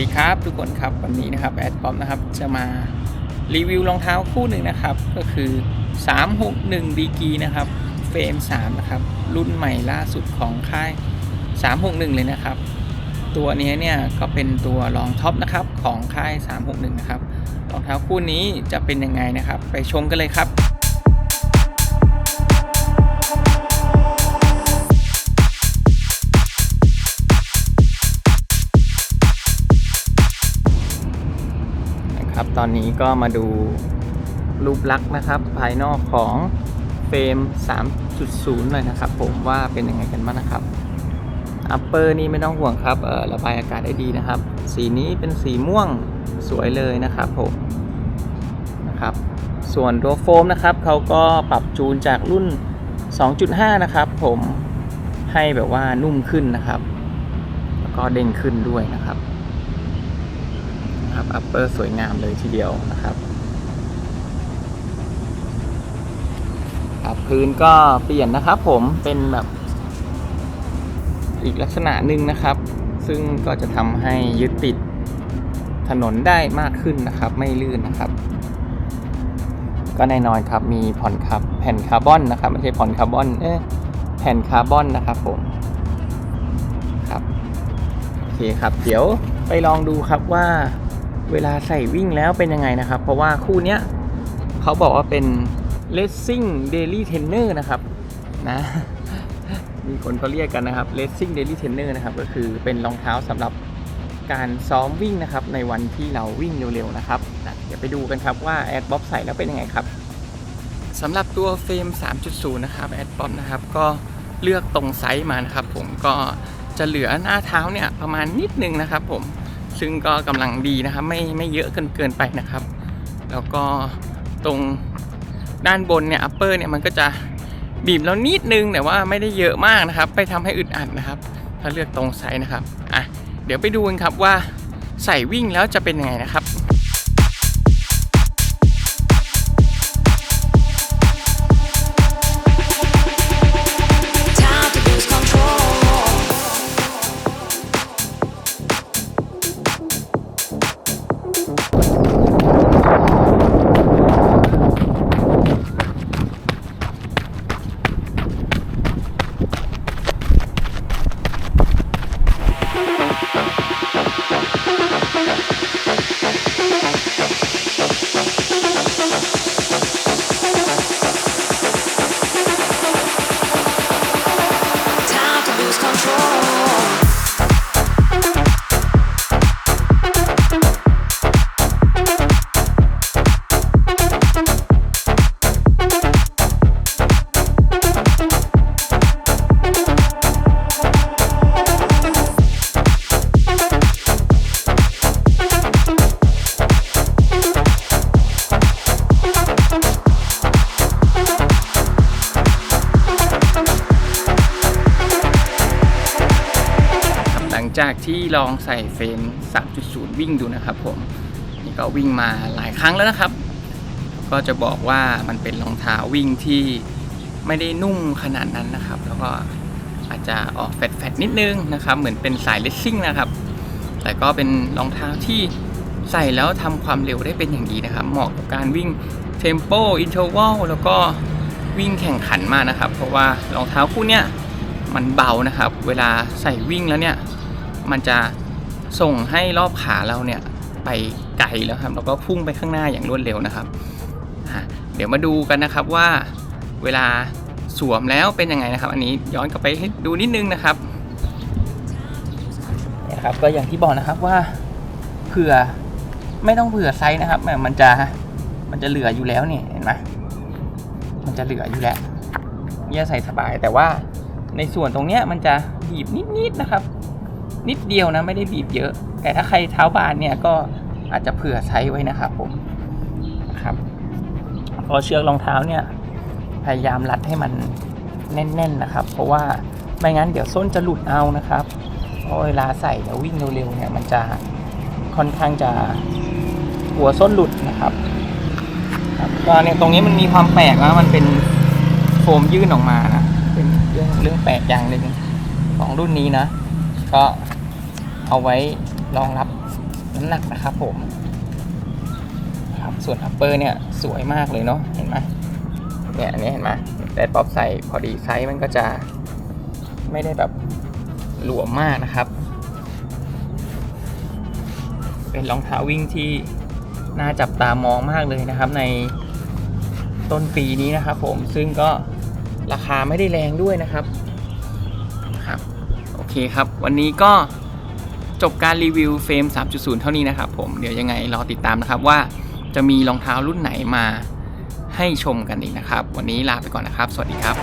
ดีครับทุกคนครับวันนี้นะครับแอดปอมนะครับจะมารีวิวรองเท้าคู่หนึ่งนะครับ ก็คือ 361ดีกีนะครับเฟรม3นะครับรุ่นใหม่ล่าสุดของค่าย 361 เลยนะครับ ตัวนี้เนี่ยก็เป็นตัวรองท็อปนะครับของค่าย 361 นะครับรองเท้าคู่นี้จะเป็นยังไงนะครับ ไปชมกันเลยครับ ตอนนี้ก็มาดูรูปลักษณ์นะครับ ภายนอกของเฟรม 3.0 หน่อยนะครับ ผมว่าเป็นยังไงกันบ้างนะครับอัปเปอร์นี่ไม่ต้องห่วงครับเออระบายอากาศได้ดีนะครับ สีนี้เป็นสีม่วงสวยเลยนะครับผมนะครับ ส่วนตัวโฟมนะครับเขาก็ปรับจูนจากรุ่น 2.5 นะครับ ผมให้แบบว่านุ่มขึ้นนะครับ แล้วก็เด้งขึ้นด้วยนะครับ นะครับ อัปเปอร์สวยงามเลยทีเดียวนะครับครับพื้นก็เปลี่ยนนะครับผมเป็นแบบอีกลักษณะหนึ่งนะครับ ซึ่งก็จะทำให้ยึดติดถนนได้มากขึ้นนะครับ ไม่ลื่นนะครับ ก็แน่นอนครับมีผ่อนขับแผ่นคาร์บอนนะครับไม่ใช่ผ่อนคาร์บอนเอ๊ะแผ่นคาร์บอนนะครับผมครับโอเคครับ เดี๋ยวไปลองดูครับว่า เวลาใส่วิ่งแล้วเป็นยังไงนะครับ เพราะว่าคู่เนี้ยเขาบอกว่าเป็น Racing Daily Trainer นะครับนะมีคนเขาเรียกกันนะครับ Racing Daily Trainer นะครับ ก็คือเป็นรองเท้าสำหรับการซ้อมวิ่งนะครับ ในวันที่เราวิ่งเร็วๆนะครับนะเดี๋ยวไปดูกันครับว่าแอดบ๊อบใส่แล้วเป็นยังไงครับสำหรับตัวเฟรม 3.0 นะครับแอดบ๊อบนะครับก็เลือกตรงไซส์มานะครับ ผมก็จะเหลือหน้าเท้าเนี่ยประมาณนิดนึงนะครับผม ซึ่งก็กำลังดีนะครับ ไม่ไม่เยอะเกินเกินไปนะครับ แล้วก็ตรงด้านบนเนี่ยอัปเปอร์เนี่ยมันก็จะบีบแล้วนิดนึงแต่ว่าไม่ได้เยอะมากนะครับ ไปทำให้อึดอัดนะครับ ถ้าเลือกตรงไซส์นะครับอะเดี๋ยวไปดูกันครับว่าใส่วิ่งแล้วจะเป็นยังไงนะครับ ลังจากที่ลองใส่เฟรม 3.0 วิ่งดูนะครับผม นี่ก็วิ่งมาหลายครั้งแล้วนะครับ ก็จะบอกว่ามันเป็นรองเท้าวิ่งที่ไม่ได้นุ่มขนาดนั้นนะครับ แล้วก็อาจจะออกแฟดๆนิดนึงนะครับ เหมือนเป็นสายเลสซิ่งนะครับ แต่ก็เป็นรองเท้าที่ใส่แล้วทำความเร็วได้เป็นอย่างดีนะครับ เหมาะกับการวิ่งเทมโปอินเทอร์วัลแล้วก็วิ่งแข่งขันมากนะครับ เพราะว่ารองเท้าคู่เนี้ยมันเบานะครับ เวลาใส่วิ่งแล้วเนี่ย มันจะส่งให้รอบขาเราเนี่ยไปไกลแล้วครับแล้วก็พุ่งไปข้างหน้าอย่างรวดเร็วนะครับอะเดี๋ยวมาดูกันนะครับว่าเวลาสวมแล้วเป็นยังไงนะครับ อันนี้ย้อนกลับไปให้ดูนิดนึงนะครับนี่ยนะครับ ก็อย่างที่บอกนะครับว่าเผื่อไม่ต้องเผื่อไซส์นะครับแหมมันจะมันจะเหลืออยู่แล้วเนี่ยเห็นไหมมันจะเหลืออยู่แล้วเนี่ยใส่สบายแต่ว่าในส่วนตรงเนี้ยมันจะบีบนิดๆนะครับ นิดเดียวนะไม่ได้บีบเยอะ แต่ถ้าใครเท้าบานเนี่ยก็อาจจะเผื่อไซส์ไว้นะครับผมนะครับพอเชือกรองเท้าเนี่ยพยายามรัดให้มันแน่น ๆนะครับ เพราะว่าไม่งั้นเดี๋ยวส้นจะหลุดเอานะครับเพราะเวลาใส่แล้ววิ่งเร็วๆเนี่ยมันจะค่อนข้างจะหัวส้นหลุดนะครับก็เนี่ยตรงนี้มันมีความแปลกนะมันเป็นโฟมยื่นออกมานะเป็นเรื่องเรื่องแปลกอย่างหนึ่งของรุ่นนี้นะ ก็ เอาไว้รองรับน้ำหนักนะครับผมครับส่วนอัปเปอร์เนี่ยสวยมากเลยเนาะเห็นไหมเนี่ยอันนี้เห็นไหมแต่ป๊อปใส่พอดีไซส์มันก็จะไม่ได้แบบหลวมมากนะครับ เป็นรองเท้าวิ่งที่น่าจับตามองมากเลยนะครับในต้นปีนี้นะครับผมซึ่งก็ราคาไม่ได้แรงด้วยนะครับครับ โอเคครับ วันนี้ก็ จบการรีวิวเฟรม 3.0 เท่านี้นะครับผมเดี๋ยวยังไงรอติดตามนะครับว่าจะมีรองเท้ารุ่นไหนมาให้ชมกันอีกนะครับ วันนี้ลาไปก่อนนะครับ สวัสดีครับ